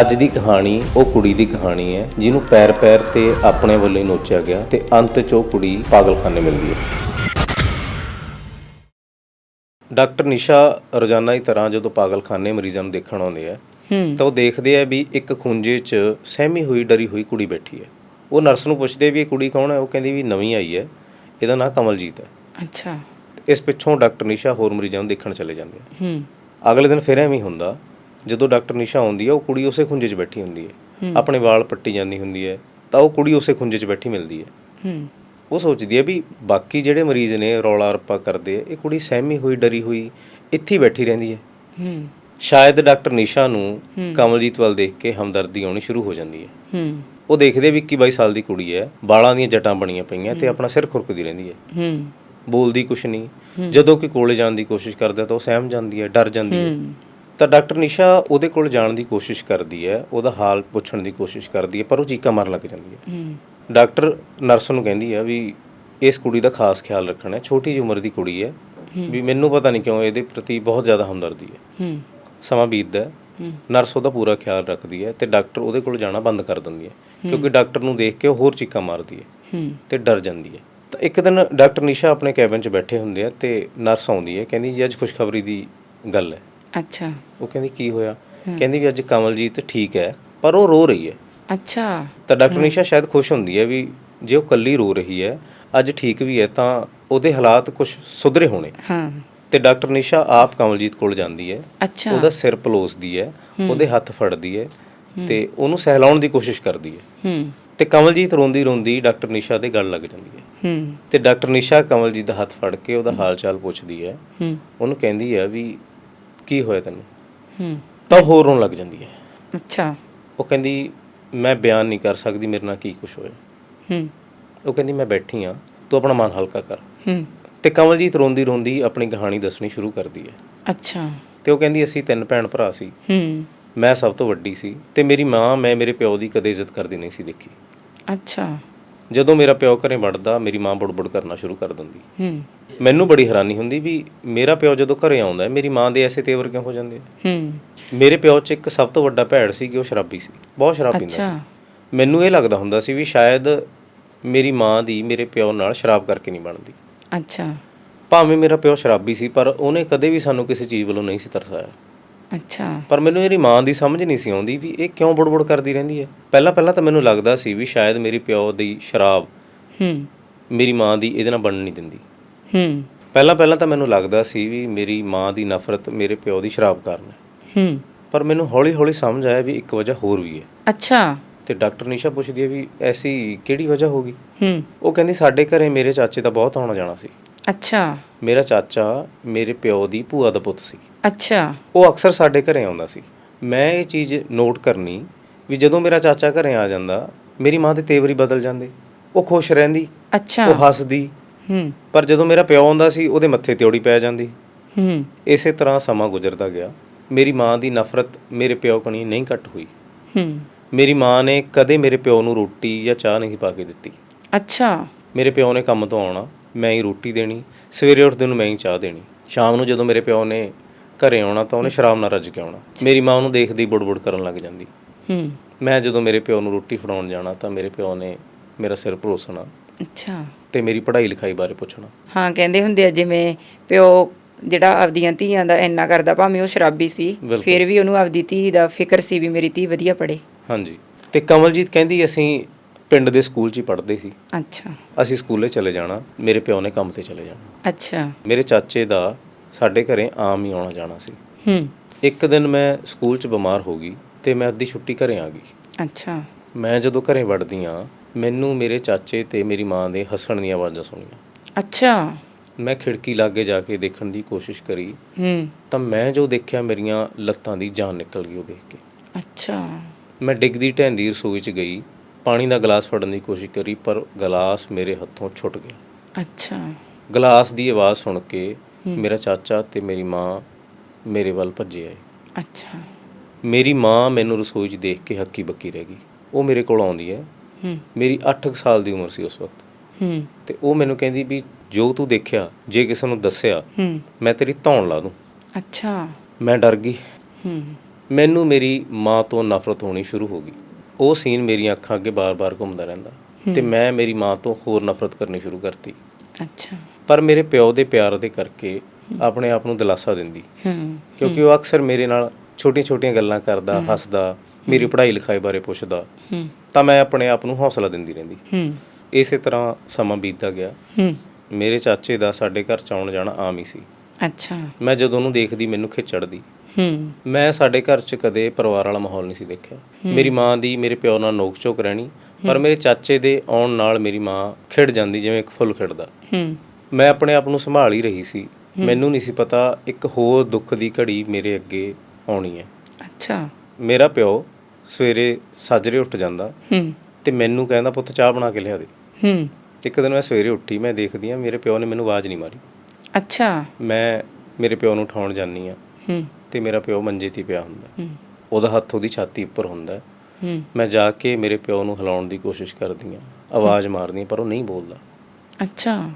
ਅੱਜ ਦੀ ਕਹਾਣੀ ਉਹ ਕੁੜੀ ਦੀ ਕਹਾਣੀ ਹੈ ਜਿਹਨੂੰ ਪੈਰ-ਪੈਰ ਤੇ ਆਪਣੇ ਵੱਲੋਂ ਹੀ ਨੋਚਿਆ ਗਿਆ ਤੇ ਅੰਤ 'ਚ ਉਹ ਕੁੜੀ ਪਾਗਲਖਾਨੇ ਮਿਲਦੀ ਹੈ। ਡਾਕਟਰ ਨਿਸ਼ਾ ਰੋਜ਼ਾਨਾ ਦੀ ਤਰ੍ਹਾਂ ਜਦੋਂ ਪਾਗਲਖਾਨੇ ਮਰੀਜ਼ਾਂ ਨੂੰ ਦੇਖਣ ਆਉਂਦੇ ਆ ਹੂੰ। ਤਾਂ ਉਹ ਦੇਖਦੇ ਆ ਵੀ ਇੱਕ ਖੁੰਝੇ 'ਚ ਸਹਿਮੀ ਹੋਈ ਡਰੀ ਹੋਈ ਕੁੜੀ ਬੈਠੀ ਹੈ। ਉਹ ਨਰਸ ਨੂੰ ਪੁੱਛਦੇ ਵੀ ਇਹ ਕੁੜੀ ਕੌਣ ਹੈ? ਉਹ ਕਹਿੰਦੀ ਵੀ ਨਵੀਂ ਆਈ ਹੈ ਇਹਦਾ ਨਾਂ ਕਮਲਜੀਤ ਹੈ। ਅੱਛਾ। ਇਸ ਪਿੱਛੋਂ ਡਾਕਟਰ ਨਿਸ਼ਾ ਹੋਰ ਮਰੀਜ਼ਾਂ ਨੂੰ ਦੇਖਣ ਚਲੇ ਜਾਂਦੇ ਆ। ਹੂੰ। ਅਗਲੇ ਦਿਨ ਫਿਰ ਐਵੇਂ ਹੀ ਹੁੰਦਾ ਜਦੋਂ ਡਾਕਟਰ ਨਿਸ਼ਾ ਆਉਂਦੀ ਹੈ ਉਹ ਕੁੜੀ ਉਸੇ ਖੁੰਝੇ 'ਚ ਬੈਠੀ ਹੁੰਦੀ ਹੈ। ਆਪਣੇ ਵਾਲ ਪੱਟੀ ਜਾਂਦੀ ਹੁੰਦੀ ਹੈ ਤਾਂ ਉਹ ਕੁੜੀ ਉਸੇ ਖੁੰਝੇ 'ਚ ਬੈਠੀ ਮਿਲਦੀ ਹੈ। ਹੂੰ। ਉਹ ਸੋਚਦੀ ਹੈ ਵੀ ਬਾਕੀ ਜਿਹੜੇ ਮਰੀਜ਼ ਨੇ ਰੌਲਾ ਰੱਪਾ ਕਰਦੇ ਆ ਇਹ ਕੁੜੀ ਸਹਿਮੀ ਹੋਈ ਡਰੀ ਹੋਈ ਇੱਥੇ ਬੈਠੀ ਰਹਿੰਦੀ ਹੈ। ਹੂੰ। ਸ਼ਾਇਦ ਡਾਕਟਰ ਨਿਸ਼ਾ ਨੂੰ ਕਮਲਜੀਤ ਵੱਲ ਦੇਖ ਕੇ ਹਮਦਰਦੀ ਆਉਣੀ ਸ਼ੁਰੂ ਹੋ ਜਾਂਦੀ ਹੈ। ਹੂੰ। ਉਹ ਦੇਖਦੇ ਵੀ 21 22 ਸਾਲ ਦੀ ਕੁੜੀ ਹੈ ਬਾਲਾਂ ਦੀਆਂ ਜਟਾਂ ਬਣੀਆਂ ਪਈਆਂ ਤੇ ਆਪਣਾ ਸਿਰ ਖੁਰਕਦੀ ਰਹਿੰਦੀ ਹੈ। ਹੂੰ। ਬੋਲਦੀ ਕੁਛ ਨਹੀਂ। ਜਦੋਂ ਕਿ ਕੋਲੇ ਜਾਣ ਦੀ ਕੋਸ਼ਿਸ਼ ਕਰਦਾ ਤਾਂ ਉਹ ਸਹਿਮ ਜਾਂਦੀ ਹੈ ਡਰ ਜਾਂਦੀ ਹੂੰ। ਤਾਂ ਡਾਕਟਰ ਨਿਸ਼ਾ ਉਹਦੇ ਕੋਲ ਜਾਣ ਦੀ ਕੋਸ਼ਿਸ਼ ਕਰਦੀ ਹੈ ਉਹਦਾ ਹਾਲ ਪੁੱਛਣ ਦੀ ਕੋਸ਼ਿਸ਼ ਕਰਦੀ ਹੈ ਪਰ ਉਹ ਚੀਕਾਂ ਮਾਰਨ ਲੱਗ ਜਾਂਦੀ ਹੈ। ਡਾਕਟਰ ਨਰਸ ਨੂੰ ਕਹਿੰਦੀ ਹੈ ਵੀ ਇਸ ਕੁੜੀ ਦਾ ਖਾਸ ਖਿਆਲ ਰੱਖਣਾ ਹੈ ਛੋਟੀ ਜਿਹੀ ਉਮਰ ਦੀ ਕੁੜੀ ਹੈ ਵੀ ਮੈਨੂੰ ਪਤਾ ਨਹੀਂ ਕਿਉਂ ਇਹਦੇ ਪ੍ਰਤੀ ਬਹੁਤ ਜ਼ਿਆਦਾ ਹਮਦਰਦੀ ਹੈ। ਸਮਾਂ ਬੀਤਦਾ ਹੈ ਨਰਸ ਉਹਦਾ ਪੂਰਾ ਖਿਆਲ ਰੱਖਦੀ ਹੈ ਤੇ ਡਾਕਟਰ ਉਹਦੇ ਕੋਲ ਜਾਣਾ ਬੰਦ ਕਰ ਦਿੰਦੀ ਹੈ। ਕਿਉਂਕਿ ਡਾਕਟਰ ਨੂੰ ਦੇਖ ਕੇ ਉਹ ਹੋਰ ਚੀਕਾਂ ਮਾਰਦੀ ਹੈ ਹੂੰ। ਤੇ ਡਰ ਜਾਂਦੀ ਹੈ। ਤਾਂ ਇੱਕ ਦਿਨ ਡਾਕਟਰ ਨਿਸ਼ਾ ਆਪਣੇ ਕੈਬਨ 'ਚ ਬੈਠੇ ਹੁੰਦੇ ਆ ਤੇ ਨਰਸ ਆਉਂਦੀ ਹੈ ਕਹਿੰਦੀ ਜੀ ਅੱਜ ਖੁਸ਼ਖਬਰੀ ਦੀ ਗੱਲ ਹੈ। ਅੱਛਾ। ਉਹ ਕਹਿੰਦੀ ਕੀ ਹੋਇਆ? ਕਹਿੰਦੀ ਵੀ ਅੱਜ ਕਮਲਜੀਤ ਠੀਕ ਹੈ ਪਰ ਉਹ ਰੋ ਰਹੀ ਹੈ। ਅੱਛਾ। ਤਾਂ ਡਾਕਟਰ ਨਿਸ਼ਾ ਸ਼ਾਇਦ ਖੁਸ਼ ਹੁੰਦੀ ਹੈ ਵੀ ਜੇ ਉਹ ਕੱਲੀ ਰੋ ਰਹੀ ਹੈ ਅੱਜ ਠੀਕ ਵੀ ਹੈ ਤਾਂ ਉਹਦੇ ਹਾਲਾਤ ਕੁਝ ਸੁਧਰੇ ਹੋਣੇ। ਹਾਂ। ਤੇ ਡਾਕਟਰ ਨਿਸ਼ਾ ਆਪ ਕਮਲਜੀਤ ਕੋਲ ਜਾਂਦੀ ਹੈ। ਅੱਛਾ। ਉਹਦਾ ਸਿਰ ਪਲੋਸਦੀ ਹੈ ਉਹਦੇ ਹੱਥ ਫੜਦੀ ਹੈ। ਤੇ ਉਹਨੂੰ ਸਹਿਲਾਉਣ ਦੀ ਕੋਸ਼ਿਸ਼ ਕਰਦੀ ਹੈ। ਹੂੰ। ਤੇ ਕਮਲਜੀਤ ਰੋਂਦੀ ਰੋਂਦੀ ਡਾਕਟਰ ਨਿਸ਼ਾ ਦੇ ਗਲ ਲੱਗ ਜਾਂਦੀ ਹੈ। ਹੂੰ। ਤੇ ਡਾਕਟਰ ਨਿਸ਼ਾ ਕਮਲਜੀਤ ਦਾ ਹੱਥ ਫੜ ਕੇ ਉਹਦਾ ਹਾਲ ਚਾਲ ਪੁੱਛਦੀ ਹੈ। ਹੂੰ। ਉਹਨੂੰ ਕਹਿੰਦੀ ਹੈ ਵੀ ਕੀ ਹੋਇਆ ਤੈਨੂੰ? ਹੂੰ ਤਾਂ ਹੋਰ ਰੋਣ ਲੱਗ ਜਾਂਦੀ ਹੈ। ਅੱਛਾ। ਉਹ ਕਹਿੰਦੀ ਮੈਂ ਬਿਆਨ ਨਹੀਂ ਕਰ ਸਕਦੀ ਮੇਰੇ ਨਾਲ ਕੀ ਕੁਝ ਹੋਇਆ? ਹੂੰ। ਉਹ ਕਹਿੰਦੀ ਮੈਂ ਬੈਠੀ ਆ ਤੂੰ ਆਪਣਾ ਮਨ ਹਲਕਾ ਕਰ। ਹੂੰ। ਤੇ ਕਮਲਜੀਤ ਰੋਂਦੀ ਰੋਂਦੀ ਆਪਣੀ ਕਹਾਣੀ ਦੱਸਣੀ ਸ਼ੁਰੂ ਕਰਦੀ ਹੈ। ਅੱਛਾ। ਤੇ ਉਹ ਕਹਿੰਦੀ ਅਸੀਂ ਤਿੰਨ ਭੈਣ ਭਰਾ ਸੀ। ਹੂੰ। ਮੈਂ ਸਭ ਤੋਂ ਵੱਡੀ ਸੀ ਤੇ ਮੇਰੀ ਮਾਂ ਮੈਂ ਮੇਰੇ ਪਿਓ ਦੀ ਕਦੇ ਇੱਜ਼ਤ ਕਰਦੀ ਨਹੀਂ ਸੀ ਦੇਖੀ। ਅੱਛਾ। ਜਦੋਂ ਮੇਰਾ ਪਿਓ ਘਰੇ ਵੜਦਾ ਮੇਰੀ ਮਾਂ ਬੁੜਬੁੜ ਕਰਨਾ ਸ਼ੁਰੂ ਕਰ ਦਿੰਦੀ। ਹੂੰ। ਮੈਨੂੰ ਬੜੀ ਹੈਰਾਨੀ ਹੁੰਦੀ ਵੀ ਮੇਰਾ ਪਿਓ ਜਦੋਂ ਘਰੇ ਆਉਂਦਾ ਹੈ, ਮੇਰੀ ਮਾਂ ਦੇ ਐਸੇ ਤੇਵਰ ਕਿਉਂ ਹੋ ਜਾਂਦੇ ਆ? ਹੂੰ। ਮੇਰੇ ਪਿਓ 'ਚ ਇੱਕ ਸਭ ਤੋਂ ਵੱਡਾ ਭੈੜ ਸੀ ਕਿ ਉਹ ਸ਼ਰਾਬੀ ਸੀ ਬਹੁਤ ਸ਼ਰਾਬ ਪੀਂਦਾ ਅੱਛਾ। ਸੀ ਮੈਨੂੰ ਇਹ ਲੱਗਦਾ ਹੁੰਦਾ ਸੀ ਵੀ ਸ਼ਾਇਦ ਮੇਰੀ ਮਾਂ ਦੀ ਮੇਰੇ ਪਿਓ ਨਾਲ ਸ਼ਰਾਬ ਕਰਕੇ ਨਹੀਂ ਬਣਦੀ। ਅੱਛਾ। ਭਾਵੇਂ ਮੇਰਾ ਪਿਓ ਸ਼ਰਾਬੀ ਸੀ ਪਰ ਉਹਨੇ ਕਦੇ ਵੀ ਸਾਨੂੰ ਕਿਸੇ ਚੀਜ਼ ਵੱਲੋਂ ਨਹੀਂ ਸੀ ਤਰਸਾਇਆ। ਅੱਛਾ। ਪਰ ਮੈਨੂੰ ਮੇਰੀ ਮਾਂ ਦੀ ਸਮਝ ਨਹੀਂ ਸੀ ਆਉਂਦੀ ਵੀ ਇਹ ਕਿਉਂ ਬੁੜਬੁੜ ਕਰਦੀ ਰਹਿੰਦੀ ਹੈ। ਪਹਿਲਾਂ ਪਹਿਲਾਂ ਤਾਂ ਮੈਨੂੰ ਲੱਗਦਾ ਸੀ ਵੀ ਸ਼ਾਇਦ ਮੇਰੀ ਪਿਓ ਦੀ ਸ਼ਰਾਬ ਹੂੰ। ਮੇਰੀ ਮਾਂ ਦੀ ਇਹਦੇ ਨਾਲ ਬਣਨ ਨਹੀਂ ਦਿੰਦੀ। ਹੂੰ। ਪਹਿਲਾਂ ਪਹਿਲਾਂ ਤਾਂ ਮੈਨੂੰ ਲੱਗਦਾ ਸੀ ਵੀ ਮੇਰੀ ਮਾਂ ਦੀ ਨਫ਼ਰਤ ਮੇਰੇ ਪਿਓ ਦੀ ਸ਼ਰਾਬ ਕਾਰਨ ਹੈ। ਹੂੰ। ਪਰ ਮੈਨੂੰ ਹੌਲੀ ਹੌਲੀ ਸਮਝ ਆਇਆ ਵੀ ਇੱਕ ਵਜ੍ਹਾ ਹੋਰ ਵੀ ਹੈ। ਅੱਛਾ। ਤੇ ਡਾਕਟਰ ਨਿਸ਼ਾ ਪੁੱਛਦੀ ਹੈ ਵੀ ਐਸੀ ਕਿਹੜੀ ਵਜ੍ਹਾ ਹੋਗੀ ਹੂੰ। ਉਹ ਕਹਿੰਦੀ ਸਾਡੇ ਘਰੇ ਮੇਰੇ ਚਾਚੇ ਦਾ ਬਹੁਤ ਆਉਣਾ ਜਾਣਾ ਸੀ। ਅੱਛਾ। ਮੇਰਾ ਚਾਚਾ ਮੇਰੇ ਪਿਓ ਦੀ ਭੂਆ ਦਾ ਪੁੱਤ ਸੀ। ਅੱਛਾ। ਉਹ ਅਕਸਰ ਸਾਡੇ ਘਰੇ ਆਉਂਦਾ ਸੀ। ਮੈਂ ਇਹ ਚੀਜ਼ ਨੋਟ ਕਰਨੀ ਵੀ ਜਦੋਂ ਮੇਰਾ ਚਾਚਾ ਘਰੇ ਆ ਜਾਂਦਾ ਮੇਰੀ ਮਾਂ ਦੇ ਤੇਵਰ ਹੀ ਬਦਲ ਜਾਂਦੇ। ਉਹ ਖੁਸ਼ ਰਹਿੰਦੀ ਅੱਛਾ। ਉਹ ਹੱਸਦੀ। ਹੂੰ। ਪਰ ਜਦੋਂ ਮੇਰਾ ਪਿਓ ਆਉਂਦਾ ਸੀ ਉਹਦੇ ਮੱਥੇ ਤੇ ਓੜੀ ਪੈ ਜਾਂਦੀ। ਹੂੰ। ਇਸੇ ਤਰ੍ਹਾਂ ਸਮਾਂ ਗੁਜ਼ਰਦਾ ਗਿਆ। ਮੇਰੀ ਮਾਂ ਦੀ ਨਫ਼ਰਤ ਮੇਰੇ ਪਿਓ ਕਣੀ ਨਹੀਂ ਘਟ ਹੋਈ। ਹੂੰ। ਮੇਰੀ ਮਾਂ ਨੇ ਕਦੇ ਮੇਰੇ ਪਿਓ ਨੂੰ ਰੋਟੀ ਜਾਂ ਚਾਹ ਨਹੀਂ ਪਾ ਕੇ ਦਿੱਤੀ। ਅੱਛਾ। ਮੇਰੇ ਪਿਓ ਨੇ ਕੰਮ ਤੋਂ ਆਉਣਾ। ਮੈਂ ਹੀ ਰੋਟੀ ਦੇਣੀ ਸਵੇਰੇ ਉੱਠਦੇ ਨੂੰ ਮੈਂ ਹੀ ਚਾਹ ਦੇਣੀ। ਸ਼ਾਮ ਨੂੰ ਜਦੋਂ ਮੇਰੇ ਪਿਓ ਨੇ ਘਰੇ ਆਉਣਾ ਤਾਂ ਉਹਨੇ ਸ਼ਰਾਬ ਨਾਲ ਰੱਜ ਕੇ ਆਉਣਾ। ਮੇਰੀ ਮਾਂ ਉਹਨੂੰ ਦੇਖਦੀ ਬੁੜਬੁੜ ਕਰਨ ਲੱਗ ਜਾਂਦੀ। ਹੂੰ। ਮੈਂ ਜਦੋਂ ਮੇਰੇ ਪਿਓ ਨੂੰ ਰੋਟੀ ਫੜਾਉਣ ਜਾਣਾ ਤਾਂ ਮੇਰੇ ਪਿਓ ਨੇ ਮੇਰਾ ਸਿਰ ਪਰੋਸਣਾ ਅੱਛਾ। ਤੇ ਮੇਰੀ ਪੜ੍ਹਾਈ ਲਿਖਾਈ ਬਾਰੇ ਪੁੱਛਣਾ। ਹਾਂ ਕਹਿੰਦੇ ਹੁੰਦੇ ਆ ਜਿਵੇਂ ਪਿਓ ਜਿਹੜਾ ਆਪਦੀਆਂ ਧੀਆਂ ਦਾ ਇੰਨਾ ਕਰਦਾ ਭਾਵੇਂ ਉਹ ਸ਼ਰਾਬੀ ਸੀ। ਫਿਰ ਵੀ ਉਹਨੂੰ ਆਪਦੀ ਧੀ ਦਾ ਫਿਕਰ ਸੀ ਵੀ ਮੇਰੀ ਧੀ ਵਧੀਆ ਪੜੇ ਹਾਂਜੀ। ਤੇ ਕਮਲਜੀਤ ਕਹਿੰਦੀ ਅਸੀਂ ਪਿੰਡ ਦੇ ਸਕੂਲ 'ਚ ਹੀ ਪੜ੍ਹਦੇ ਸੀ। ਅੱਛਾ। ਅਸੀਂ ਸਕੂਲੇ ਚਲੇ ਜਾਣਾ ਮੇਰੇ ਪਿਓ ਨੇ ਕੰਮ ਤੇ ਚਲੇ ਜਾਣਾ। ਅੱਛਾ। ਮੇਰੇ ਚਾਚੇ ਦਾ ਸਾਡੇ ਘਰੇ ਆਮ ਹੀ ਆਉਣਾ ਜਾਣਾ ਸੀ। ਹੂੰ। ਇੱਕ ਦਿਨ ਮੈਂ ਸਕੂਲ 'ਚ ਬਿਮਾਰ ਹੋ ਗਈ ਤੇ ਮੈਂ ਅੱਧੀ ਛੁੱਟੀ ਘਰੇ ਆ ਗਈ। ਅੱਛਾ। ਮੈਂ ਜਦੋਂ ਘਰੇ ਵੜਦੀ ਆ ਮੈਨੂੰ ਮੇਰੇ ਚਾਚੇ ਤੇ ਮੇਰੀ ਮਾਂ ਦੇ ਹੱਸਣ ਦੀਆਂ ਆਵਾਜ਼ਾਂ ਸੁਣੀਆਂ। ਅੱਛਾ। ਮੈਂ ਖਿੜਕੀ ਲਾਗੇ ਜਾ ਕੇ ਦੇਖਣ ਦੀ ਕੋਸ਼ਿਸ਼ ਕਰੀ। ਹੂੰ। ਤਾਂ ਮੈਂ ਜੋ ਦੇਖਿਆ ਮੇਰੀਆਂ ਲੱਤਾਂ ਦੀ ਜਾਨ ਨਿਕਲ ਗਈ ਉਹ ਦੇਖ ਕੇ। ਅੱਛਾ। ਮੈਂ ਡਿੱਗਦੀ ਢਹਿੰਦੀ ਰਸੋਈ 'ਚ ਗਈ। ਪਾਣੀ ਦਾ ਗਲਾਸ ਫੜਨ ਦੀ ਕੋਸ਼ਿਸ਼ ਕਰੀ ਪਰ ਗਲਾਸ ਮੇਰੇ ਹੱਥੋਂ ਛੁੱਟ ਗਿਆ। ਅੱਛਾ। ਗਲਾਸ ਦੀ ਆਵਾਜ਼ ਸੁਣ ਕੇ ਮੇਰਾ ਚਾਚਾ ਤੇ ਮੇਰੀ ਮਾਂ ਮੇਰੇ ਵੱਲ ਭੱਜੇ ਆਏ। ਅੱਛਾ। ਮੇਰੀ ਮਾਂ ਮੈਨੂੰ ਰਸੋਈ 'ਚ ਦੇਖ ਕੇ ਹੱਕੀ ਬੱਕੀ ਰਹਿ ਗਈ। ਉਹ ਮੇਰੇ ਕੋਲ ਆਉਂਦੀ ਹੈ। ਹੂੰ। ਮੇਰੀ 8 ਸਾਲ ਦੀ ਉਮਰ ਸੀ ਉਸ ਵਕਤ। ਹੂੰ। ਤੇ ਉਹ ਮੈਨੂੰ ਕਹਿੰਦੀ ਵੀ ਜੋ ਤੂੰ ਦੇਖਿਆ ਜੇ ਕਿਸੇ ਨੂੰ ਦੱਸਿਆ ਹੂੰ। ਮੈਂ ਤੇਰੀ ਧੌਣ ਲਾ ਦੂੰ। ਅੱਛਾ। ਮੈਂ ਡਰ ਗਈ। ਹੂੰ। ਮੈਨੂੰ ਮੇਰੀ ਮਾਂ ਤੋਂ ਨਫ਼ਰਤ ਹੋਣੀ ਸ਼ੁਰੂ ਹੋ ਗਈ। ਉਹ ਸੀਨ ਮੇਰੀਆਂ ਅੱਖਾਂ ਅੱਗੇ ਬਾਰ-ਬਾਰ ਘੁੰਮਦਾ ਰਹਿੰਦਾ। ਤੇ ਮੈਂ ਮੇਰੀ ਮਾਂ ਤੋਂ ਹੋਰ ਨਫ਼ਰਤ ਕਰਨੀ ਸ਼ੁਰੂ ਕਰਤੀ। ਅੱਛਾ। ਪਰ ਮੇਰੇ ਪਿਓ ਦੇ ਪਿਆਰ ਦੇ ਕਰਕੇ ਆਪਣੇ ਆਪ ਨੂੰ ਦਿਲਾਸਾ ਦਿੰਦੀ। ਹੂੰ। ਕਿਉਂਕਿ ਉਹ ਅਕਸਰ ਮੇਰੇ ਨਾਲ ਛੋਟੀਆਂ-ਛੋਟੀਆਂ ਗੱਲਾਂ ਕਰਦਾ ਹੱਸਦਾ ਮੇਰੀ ਪੜ੍ਹਾਈ ਲਿਖਾਈ ਬਾਰੇ ਪੁੱਛਦਾ। ਹੂੰ। ਤਾਂ ਮੈਂ ਆਪਣੇ ਆਪ ਨੂੰ ਹੌਸਲਾ ਦਿੰਦੀ ਰਹਿੰਦੀ। ਹੂੰ। ਇਸੇ ਤਰ੍ਹਾਂ ਸਮਾਂ ਬੀਤਦਾ ਗਿਆ। ਹੂੰ। ਮੇਰੇ ਚਾਚੇ ਦਾ ਸਾਡੇ ਘਰ ਚ ਆਉਣ ਜਾਣਾ ਆਮ ਹੀ ਸੀ। ਅੱਛਾ। ਮੈਂ ਜਦੋਂ ਉਹਨੂੰ ਦੇਖਦੀ ਮੈਨੂੰ ਖਿੱਚ ਚੜਦੀ ਹੂੰ। ਮੈਂ ਸਾਡੇ ਘਰ 'ਚ ਕਦੇ ਪਰਿਵਾਰ ਵਾਲਾ ਮਾਹੌਲ ਨਹੀਂ ਸੀ ਦੇਖਿਆ। ਮੇਰੀ ਮਾਂ ਦੀ ਮੇਰੇ ਪਿਓ ਨਾਲ ਨੋਕ ਝੋਕ ਰਹਿਣੀ ਪਰ ਮੇਰੇ ਚਾਚੇ ਦੇ ਆਉਣ ਨਾਲ ਮੇਰੀ ਮਾਂ ਖਿੜ ਜਾਂਦੀ ਜਿਵੇਂ ਇੱਕ ਫੁੱਲ ਖਿੜਦਾ। ਹੂੰ। ਮੈਂ ਆਪਣੇ ਆਪ ਨੂੰ ਸੰਭਾਲ ਹੀ ਰਹੀ ਸੀ। ਮੈਨੂੰ ਨਹੀਂ ਸੀ ਪਤਾ ਇੱਕ ਹੋਰ ਦੁੱਖ ਦੀ ਘੜੀ ਮੇਰੇ ਅੱਗੇ ਆਉਣੀ ਹੈ। ਅੱਛਾ। ਮੇਰਾ ਪਿਓ ਸਵੇਰੇ ਸਾਜਰੇ ਉੱਠ ਜਾਂਦਾ ਹੂੰ। ਤੇ ਮੈਨੂੰ ਕਹਿੰਦਾ ਪੁੱਤ ਚਾਹ ਬਣਾ ਕੇ ਲਿਆ ਦੇ। ਹੂੰ। ਇੱਕ ਦਿਨ ਮੈਂ ਸਵੇਰੇ ਉੱਠੀ ਮੈਂ ਦੇਖਦੀ ਆ ਮੇਰੇ ਪਿਓ ਨੇ ਮੈਨੂੰ ਆਵਾਜ਼ ਨਹੀਂ ਮਾਰੀ। ਅੱਛਾ। ਮੈਂ ਮੇਰੇ ਪਿਓ ਨੂੰ ਉਠਾਉਣ ਜਾਂਦੀ ਆ ਹੂੰ। ਤੇ ਮੇਰਾ ਪਿਓ ਮੰਜੇ ਤੇ ਪਿਆ ਹੁੰਦਾ। ਉਹਦਾ ਹੱਥ ਉਹਦੀ ਛਾਤੀ ਉੱਪਰ ਹੁੰਦਾ। ਮੈਂ ਜਾ ਕੇ ਮੇਰੇ ਪਿਓ ਨੂੰ ਹਿਲਾਉਣ ਦੀ ਕੋਸ਼ਿਸ਼ ਕਰਦੀ ਆ ਆਵਾਜ਼ ਮਾਰਦੀ ਪਰ ਉਹ ਨਹੀਂ ਬੋਲਦਾ। ਅੱਛਾ।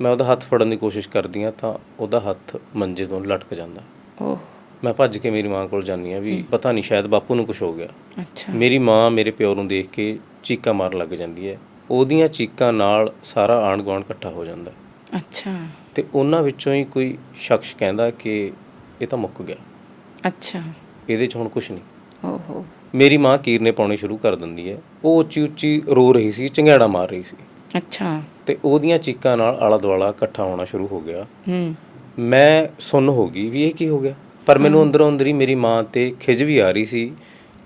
ਮੈਂ ਉਹਦਾ ਹੱਥ ਫੜਨ ਦੀ ਕੋਸ਼ਿਸ਼ ਕਰਦੀ ਆ ਤਾਂ ਉਹਦਾ ਹੱਥ ਮੰਜੇ ਤੋਂ ਲਟਕ ਜਾਂਦਾ। ਓਹ। ਮੈਂ ਭੱਜ ਕੇ ਮੇਰੀ ਮਾਂ ਕੋਲ ਜਾਂਦੀ ਆ ਵੀ ਪਤਾ ਨਹੀਂ ਸ਼ਾਇਦ ਬਾਪੂ ਨੂੰ ਕੁਝ ਹੋ ਗਿਆ। ਅੱਛਾ। ਮੇਰੀ ਮਾਂ ਮੇਰੇ ਪਿਓ ਨੂੰ ਦੇਖ ਕੇ ਚੀਕਾਂ ਮਾਰਨ ਲੱਗ ਜਾਂਦੀ ਹੈ। ਉਹਦੀਆਂ ਚੀਕਾਂ ਨਾਲ ਸਾਰਾ ਆਂਢ ਗੁਆਂਢ ਇਕੱਠਾ ਹੋ ਜਾਂਦਾ। ਅੱਛਾ। ਤੇ ਉਹਨਾਂ ਵਿੱਚੋਂ ਹੀ ਕੋਈ ਸ਼ਖਸ ਕਹਿੰਦਾ ਕਿ ਇਹ ਤਾਂ ਮੁੱਕ ਗਿਆ। ਅੱਛਾ। ਇਹਦੇ 'ਚ ਹੁਣ ਕੁਝ ਨਹੀਂ। ਓਹੋ। ਮੇਰੀ ਮਾਂ ਕੀਰਨੇ ਪਾਉਣੇ ਸ਼ੁਰੂ ਕਰ ਦਿੰਦੀ ਹੈ। ਉਹ ਉੱਚੀ ਉੱਚੀ ਰੋ ਰਹੀ ਸੀ ਚੰਗਿਆੜਾ ਮਾਰ ਰਹੀ ਸੀ। ਅੱਛਾ। ਤੇ ਉਹਦੀਆਂ ਚੀਕਾਂ ਨਾਲ ਆਲਾ ਦੁਆਲਾ ਇਕੱਠਾ ਹੋਣਾ ਸ਼ੁਰੂ ਹੋ ਗਿਆ। ਹੂੰ। ਮੈਂ ਸੁੰਨ ਹੋ ਗਈ ਵੀ ਇਹ ਕੀ ਹੋ ਗਿਆ? ਪਰ ਮੈਨੂੰ ਅੰਦਰੋਂ ਅੰਦਰ ਹੀ ਮੇਰੀ ਮਾਂ ਤੇ ਖਿਜ ਵੀ ਆ ਰਹੀ ਸੀ।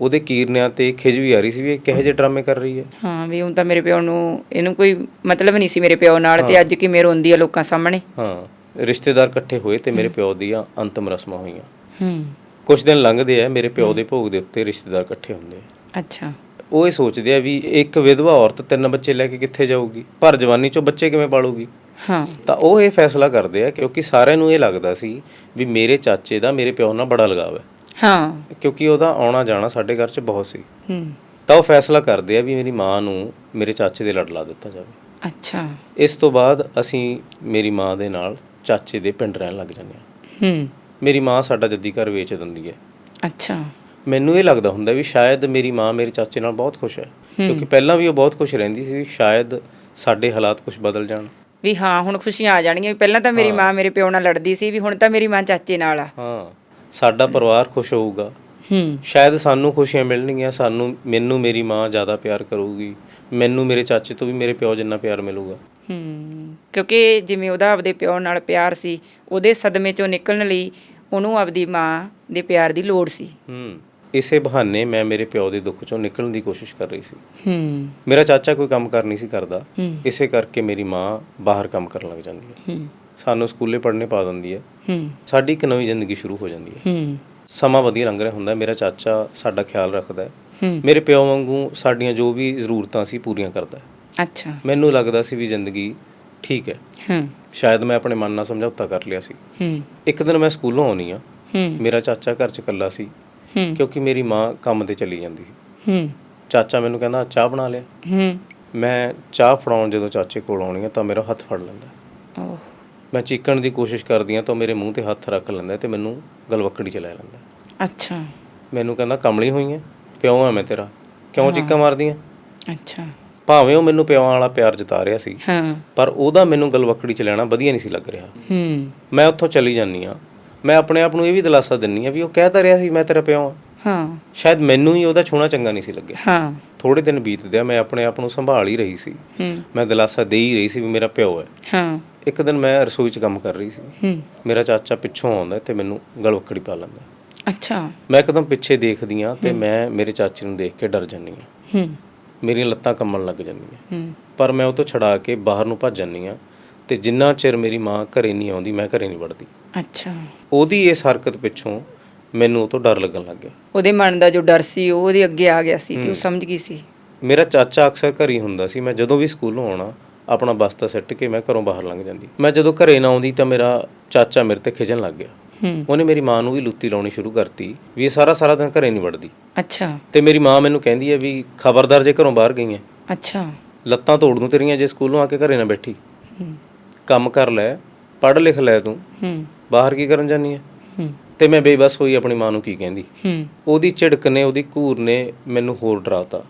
ਉਹਦੇ ਕੀਰਨਿਆਂ ਤੇ ਖਿਜ ਵੀ ਆ ਰਹੀ ਸੀ ਵੀ ਇਹ ਕਿਹੋ ਜਿਹੇ ਡਰਾਮੇ ਕਰ ਰਹੀ ਹੈ। ਹਾਂ ਵੀ ਹੁਣ ਤਾਂ ਮੇਰੇ ਪਿਓ ਨੂੰ ਇਹਨੂੰ ਕੋਈ ਮਤਲਬ ਨਹੀਂ ਸੀ ਮੇਰੇ ਪਿਓ ਨਾਲ ਤੇ ਅੱਜ ਕਿਵੇਂ ਰੋਂਦੀ ਆ ਲੋਕਾਂ ਸਾਹਮਣੇ। ਹਾਂ ਰਿਸ਼ਤੇਦਾਰ ਇਕੱਠੇ ਹੋਏ ਤੇ ਮੇਰੇ ਪਿਓ ਦੀਆਂ ਅੰਤਮ ਰਸਮਾਂ ਹੋਈਆਂ। ਹੂੰ। ਕੁਝ ਦਿਨ ਲੰਘਦੇ ਆ ਮੇਰੇ ਪਿਓ ਦੇ ਭੋਗ ਦੇ ਉੱਤੇ ਰਿਸ਼ਤੇਦਾਰ ਇਕੱਠੇ ਹੁੰਦੇ ਆ। ਅੱਛਾ। ਉਹ ਇਹ ਸੋਚਦੇ ਆ ਵੀ ਇੱਕ ਵਿਧਵਾ ਔਰਤ ਤਿੰਨ ਬੱਚੇ ਲੈ ਕੇ ਕਿੱਥੇ ਜਾਊਗੀ? ਪਰ ਜਵਾਨੀ ਚੋਂ ਬੱਚੇ ਕਿਵੇਂ ਪਾਲੂਗੀ? ਹਾਂ। ਤਾਂ ਉਹ ਇਹ ਫੈਸਲਾ ਕਰਦੇ ਆ ਕਿਉਂਕਿ ਸਾਰਿਆਂ ਨੂੰ ਇਹ ਲੱਗਦਾ ਸੀ ਵੀ ਮੇਰੇ ਚਾਚੇ ਦਾ ਮੇਰੇ ਪਿਓ ਨਾਲ ਬੜਾ ਲਗਾਵ ਹੈ। ਹਾਂ। ਕਿਉਂਕਿ ਉਹਦਾ ਆਉਣਾ ਜਾਣਾ ਸਾਡੇ ਘਰ 'ਚ ਬਹੁਤ ਸੀ। ਹੂੰ। ਤਾਂ ਉਹ ਫੈਸਲਾ ਕਰਦੇ ਆ ਵੀ ਮੇਰੀ ਮਾਂ ਨੂੰ ਮੇਰੇ ਚਾਚੇ ਦੇ ਲੜ ਲਾ ਦਿੱਤਾ ਜਾਵੇ। ਅੱਛਾ। ਇਸ ਤੋਂ ਬਾਅਦ ਅਸੀਂ ਮੇਰੀ ਮਾਂ ਦੇ ਨਾਲ ਚਾਚੇ ਦੇ ਪਿੰਡ ਰਹਿਣ ਲੱਗ ਜਾਂਦੇ ਹਾਂ ਹੂੰ। ਮੇਰੀ ਮਾਂ ਸਾਡਾ ਜੱਦੀ ਘਰ ਵੇਚ ਦਿੰਦੀ ਹੈ। ਅੱਛਾ। ਮੈਨੂੰ ਇਹ ਲੱਗਦਾ ਹੁੰਦਾ ਵੀ ਸ਼ਾਇਦ ਮੇਰੀ ਮਾਂ ਮੇਰੇ ਚਾਚੇ ਨਾਲ ਬਹੁਤ ਖੁਸ਼ ਹੈ ਕਿਉਂਕਿ ਪਹਿਲਾਂ ਵੀ ਉਹ ਬਹੁਤ ਖੁਸ਼ ਰਹਿੰਦੀ ਸੀ ਸ਼ਾਇਦ ਸਾਡੇ ਹਾਲਾਤ ਕੁਝ ਬਦਲ ਜਾਣ। ਵੀ ਹਾਂ ਹੁਣ ਖੁਸ਼ੀਆਂ ਆ ਜਾਣਗੀਆਂ ਵੀ ਪਹਿਲਾਂ ਤਾਂ ਮੇਰੀ ਮਾਂ ਮੇਰੇ ਪਿਓ ਨਾਲ ਲੜਦੀ ਸੀ ਵੀ ਹੁਣ ਤਾਂ ਮੇਰੀ ਮਾਂ ਚਾਚੇ ਨਾਲ ਆ। ਹਾਂ ਸਾਡਾ ਪਰਿਵਾਰ ਖੁਸ਼ ਹੋਊਗਾ। ਹੂੰ। ਸ਼ਾਇਦ ਸਾਨੂੰ ਖੁਸ਼ੀਆਂ ਮਿਲਣਗੀਆਂ ਸਾਨੂੰ ਮੈਨੂੰ ਮੇਰੀ ਮਾਂ ਜ਼ਿਆਦਾ ਪਿਆਰ ਕਰੂਗੀ। ਮੈਨੂੰ ਮੇਰੇ ਚਾਚੇ ਤੋਂ ਵੀ ਮੇਰੇ ਪਿਓ ਜਿੰਨਾ ਪਿਆਰ ਮਿਲੂਗਾ। ਹੂੰ। ਕਿਉਂਕਿ ਜਿਵੇਂ ਉਹਦਾ ਆਪਦੇ ਪਿਓ ਨਾਲ ਪਿਆਰ ਸੀ ਉਹਦੇ ਸਦਮੇ ਚੋਂ ਨਿਕਲਣ ਲਈ ਉਹਨੂੰ ਆਪਦੀ ਮਾਂ ਦੇ ਪਿਆਰ ਦੀ ਲੋੜ ਸੀ। ਹੂੰ। ਇਸੇ ਬਹਾਨੇ ਮੈਂ ਮੇਰੇ ਪਿਓ ਦੇ ਦੁੱਖ ਚੋਂ ਨਿਕਲਣ ਦੀ ਕੋਸ਼ਿਸ਼ ਕਰ ਰਹੀ ਸੀ। ਹੂੰ। ਮੇਰਾ ਚਾਚਾ ਕੋਈ ਕੰਮ ਕਰ ਨਹੀਂ ਸੀ ਕਰਦਾ। ਇਸੇ ਕਰਕੇ ਮੇਰੀ ਮਾਂ ਬਾਹਰ ਕੰਮ ਕਰਨ ਲੱਗ ਜਾਂਦੀ ਹੈ। ਹੂੰ। ਸਾਨੂੰ ਸਕੂਲੇ ਪੜ੍ਹਨੇ ਪਾ ਦਿੰਦੀ ਹੈ। ਹੂੰ। ਸਾਡੀ ਇੱਕ ਨਵੀਂ ਜ਼ਿੰਦਗੀ ਸ਼ੁਰੂ ਹੋ ਜਾਂਦੀ ਹੈ। ਹੂੰ। ਸਮਾਂ ਵਧੀਆ ਲੰਘ ਰਿਹਾ ਹੁੰਦਾ। ਮੇਰਾ ਚਾਚਾ ਸਾਡਾ ਖਿਆਲ ਰੱਖਦਾ ਮੇਰੇ ਪਿਓ ਵਾਂਗੂ ਸਾਡੀਆਂ ਜੋ ਵੀ ਜ਼ਰੂਰਤਾਂ ਸੀ ਪੂਰੀਆਂ ਕਰਦਾ ਹੈ। ਅੱਛਾ। ਮੈਨੂੰ ਲੱਗਦਾ ਸੀ ਵੀ ਜ਼ਿੰਦਗੀ ਠੀਕ ਹੈ। ਹੂੰ। ਸ਼ਾਇਦ ਮੈਂ ਆਪਣੇ ਮਨ ਨਾਲ ਸਮਝੌਤਾ ਕਰ ਲਿਆ ਸੀ। ਹੂੰ। ਇੱਕ ਦਿਨ ਮੈਂ ਸਕੂਲੋਂ ਆਉਣੀ ਆ ਹੂੰ। ਮੇਰਾ ਚਾਚਾ ਘਰ 'ਚ ਇਕੱਲਾ ਸੀ। ਹੂੰ। ਕਿਉਂਕਿ ਮੇਰੀ ਮਾਂ ਕੰਮ ਤੇ ਚਲੀ ਜਾਂਦੀ ਸੀ। ਹੂੰ। ਚਾਚਾ ਮੈਨੂੰ ਕਹਿੰਦਾ ਚਾਹ ਬਣਾ ਲਿਆ? ਹੂੰ। ਮੈਂ ਚਾਹ ਫੜਾਉਣ ਜਦੋਂ ਚਾਚੇ ਕੋਲ ਆਉਣੀ ਆ ਤਾਂ ਮੇਰਾ ਹੱਥ ਫੜ ਲੈਂਦਾ। ਓਹ। ਮੈਂ ਚੀਕਣ ਦੀ ਕੋਸ਼ਿਸ਼ ਕਰਦੀ ਆ ਤਾਂ ਉਹ ਮੇਰੇ ਮੂੰਹ ਤੇ ਹੱਥ ਰੱਖ ਲੈਂਦਾ ਤੇ ਮੈਨੂੰ ਗਲਵੱਕੜੀ 'ਚ ਲੈ ਲੈਂਦਾ। ਅੱਛਾ। ਮੈਨੂੰ ਕਹਿੰਦਾ ਕਮਲੀ ਹੋਈ ਐ ਪਿਓ ਆ ਮੈਂ ਤੇਰਾ। ਕਿਉਂ ਚੀਕਾਂ ਮਾਰਦੀ ਆ? ਅੱਛਾ। ਭਾਵੇਂ ਉਹ ਮੈਨੂੰ ਪਿਓਾਂ ਵਾਲਾ ਪਿਆਰ ਜਤਾ ਰਿਹਾ ਸੀ ਹਾਂ। ਪਰ ਉਹਦਾ ਮੈਨੂੰ ਗਲਵੱਕੜੀ 'ਚ ਲੈਣਾ ਵਧੀਆ ਨਹੀਂ ਸੀ ਲੱਗ ਰਿਹਾ। ਹੂੰ। ਮੈਂ ਉੱਥੋਂ ਚਲੀ ਜਾਂਦੀ ਆ। ਮੈਂ ਆਪਣੇ ਆਪ ਨੂੰ ਇਹ ਵੀ ਦਿਲਾਸਾ ਦਿੰਨੀ ਆ ਵੀ ਉਹ ਕਹਿ ਤਾਂ ਰਿਹਾ ਸੀ ਮੈਂ ਤੇਰਾ ਪਿਓ ਆ। ਹਾਂ। ਸ਼ਾਇਦ ਮੈਨੂੰ ਹੀ ਉਹਦਾ ਛੂਣਾ ਚੰਗਾ ਨਹੀਂ ਸੀ ਲੱਗਿਆ। ਹਾਂ। ਥੋੜੇ ਦਿਨ ਬੀਤਦੇ ਆ ਮੈਂ ਆਪਣੇ ਆਪ ਨੂੰ ਸੰਭਾਲ ਹੀ ਰਹੀ ਸੀ। ਹੂੰ। ਮੈਂ ਦਿਲਾਸਾ ਦੇ ਹੀ ਰਹੀ ਸੀ ਵੀ ਮੇਰਾ ਪਿਓ ਹੈ। ਹਾਂ। ਇੱਕ ਦਿਨ ਮੈਂ ਰਸੋਈ 'ਚ ਕੰਮ ਕਰ ਰਹੀ ਸੀ। ਹੂੰ। ਮੇਰਾ ਚਾਚਾ ਪਿੱਛੋਂ ਆਉਂਦਾ ਤੇ ਮੈਨੂੰ ਗਲਵੱਕੜੀ ਪਾ ਲੈਂਦਾ। ਅੱਛਾ। ਮੈਂ ਇੱਕਦਮ ਪਿੱਛੇ ਦੇਖਦੀ ਆ ਤੇ ਮੈਂ ਮੇਰੇ ਚਾਚੇ ਨੂੰ ਦੇਖ ਕੇ ਡਰ ਜਾਂਦੀ ਆ ਹੂੰ। ਮੇਰੀਆਂ ਲੱਤਾਂ ਕੰਬਣ ਲੱਗ ਜਾਂਦੀਆਂ। ਹੂੰ। ਪਰ ਮੈਂ ਉਹ ਤੋਂ ਛਡਾ ਕੇ ਬਾਹਰ ਨੂੰ ਭੱਜ ਜਾਂਦੀ ਆ ਤੇ ਜਿੰਨਾ ਚਿਰ ਮੇਰੀ ਮਾਂ ਘਰੇ ਨਹੀਂ ਆਉਂਦੀ ਮੈਂ ਘਰੇ ਨਹੀਂ ਵੜਦੀ। ਅੱਛਾ। ਉਹਦੀ ਇਸ ਹਰਕਤ ਪਿੱਛੋਂ ਮੈਨੂੰ ਉਹ ਤੋਂ ਡਰ ਲੱਗਣ ਲੱਗ ਗਿਆ। ਉਹਦੇ ਮਨ ਦਾ ਜੋ ਡਰ ਸੀ ਉਹ ਉਹਦੇ ਅੱਗੇ ਆ ਗਿਆ ਸੀ ਤੇ ਉਹ ਸਮਝ ਗਈ ਸੀ। ਮੇਰਾ ਚਾਚਾ ਅਕਸਰ ਘਰ ਹੀ ਹੁੰਦਾ ਸੀ। ਮੈਂ ਜਦੋਂ ਵੀ ਸਕੂਲੋਂ ਆਉਣਾ ਆਪਣਾ ਬਸਤਾ ਸਿੱਟ ਕੇ ਮੈਂ ਘਰੋਂ ਬਾਹਰ ਲੰਘ ਜਾਂਦੀ। ਮੈਂ ਜਦੋਂ ਘਰੇ ਨਾ ਆਉਂਦੀ ਤਾਂ ਮੇਰਾ ਚਾਚਾ ਮੇਰੇ ਤੇ ਖਿਜਣ ਲੱਗ ਗਿਆ। ਉਹਨੇ ਮੇਰੀ ਮਾਂ ਨੂੰ ਵੀ ਲੁੱਤੀ ਲਾਉਣੀ ਸ਼ੁਰੂ ਕਰਤੀ ਵੀ ਇਹ ਸਾਰਾ ਸਾਰਾ ਦਿਨ ਘਰੇ ਨਹੀਂ ਵੜਦੀ। ਅੱਛਾ। ਤੇ ਮੇਰੀ ਮਾਂ ਮੈਨੂੰ ਕਹਿੰਦੀ ਹੈ ਵੀ ਖਬਰਦਾਰ ਜੇ ਘਰੋਂ ਬਾਹਰ ਗਈ ਹੈ ਅੱਛਾ। ਲੱਤਾਂ ਤੋੜ ਦੂੰ ਤੇਰੀਆਂ ਜੇ ਸਕੂਲੋਂ ਆ ਕੇ ਘਰੇ ਨਾ ਬੈਠੀ। ਕੰਮ ਕਰ ਲੈ ਪੜ੍ਹ ਲਿਖ ਲੈ ਤੂੰ। ਬਾਹਰ ਕੀ ਕਰਨ ਜਾਨੀ ਹੈ? ਤੇ ਮੈਂ ਬੇਬਸ ਹੋਈ ਆਪਣੀ ਮਾਂ ਨੂੰ ਕੀ ਕਹਿੰਦੀ? ਉਹਦੀ ਝਿੜਕ ਨੇ ਉਹਦੀ ਘੂਰ ਨੇ ਮੈਨੂੰ ਹੋਰ ਡਰਾਤਾ।